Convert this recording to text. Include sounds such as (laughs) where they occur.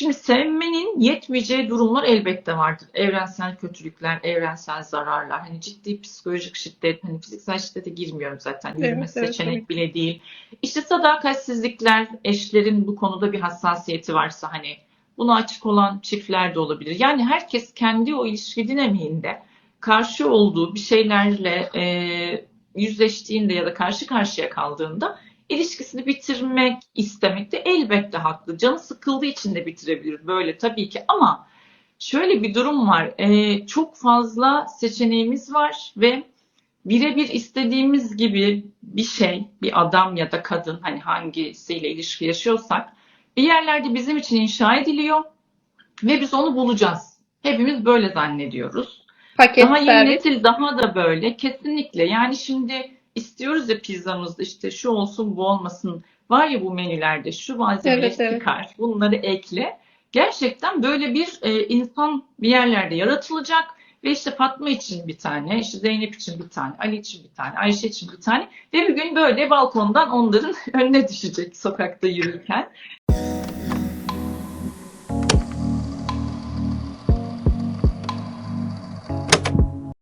Şimdi sevmenin yetmeyeceği durumlar elbette vardır. Evrensel kötülükler, evrensel zararlar, hani ciddi psikolojik şiddet, hani fiziksel şiddete girmiyorum zaten. Yürüme Evet, evet, seçenek tabii. bile değil. İşte sadakatsizlikler, eşlerin bu konuda bir hassasiyeti varsa hani buna açık olan çiftler de olabilir. Yani herkes kendi o ilişki dinamiğinde karşı olduğu bir şeylerle e, yüzleştiğinde ya da karşı karşıya kaldığında ilişkisini bitirmek istemekte elbette haklı. Canı sıkıldığı için de bitirebilir böyle tabii ki ama şöyle bir durum var. Ee, çok fazla seçeneğimiz var ve birebir istediğimiz gibi bir şey, bir adam ya da kadın hani hangisiyle ilişki yaşıyorsak bir yerlerde bizim için inşa ediliyor ve biz onu bulacağız. Hepimiz böyle zannediyoruz. Paket Daha yeni servis. nesil daha da böyle kesinlikle. Yani şimdi istiyoruz ya pizzamızda işte şu olsun bu olmasın. Var ya bu menülerde şu malzemeleri Evet, evet. çıkar, bunları ekle. Gerçekten böyle bir e, insan bir yerlerde yaratılacak ve işte Fatma için bir tane, işte Zeynep için bir tane, Ali için bir tane, Ayşe için bir tane ve bir gün böyle balkondan onların (laughs) önüne düşecek sokakta yürürken.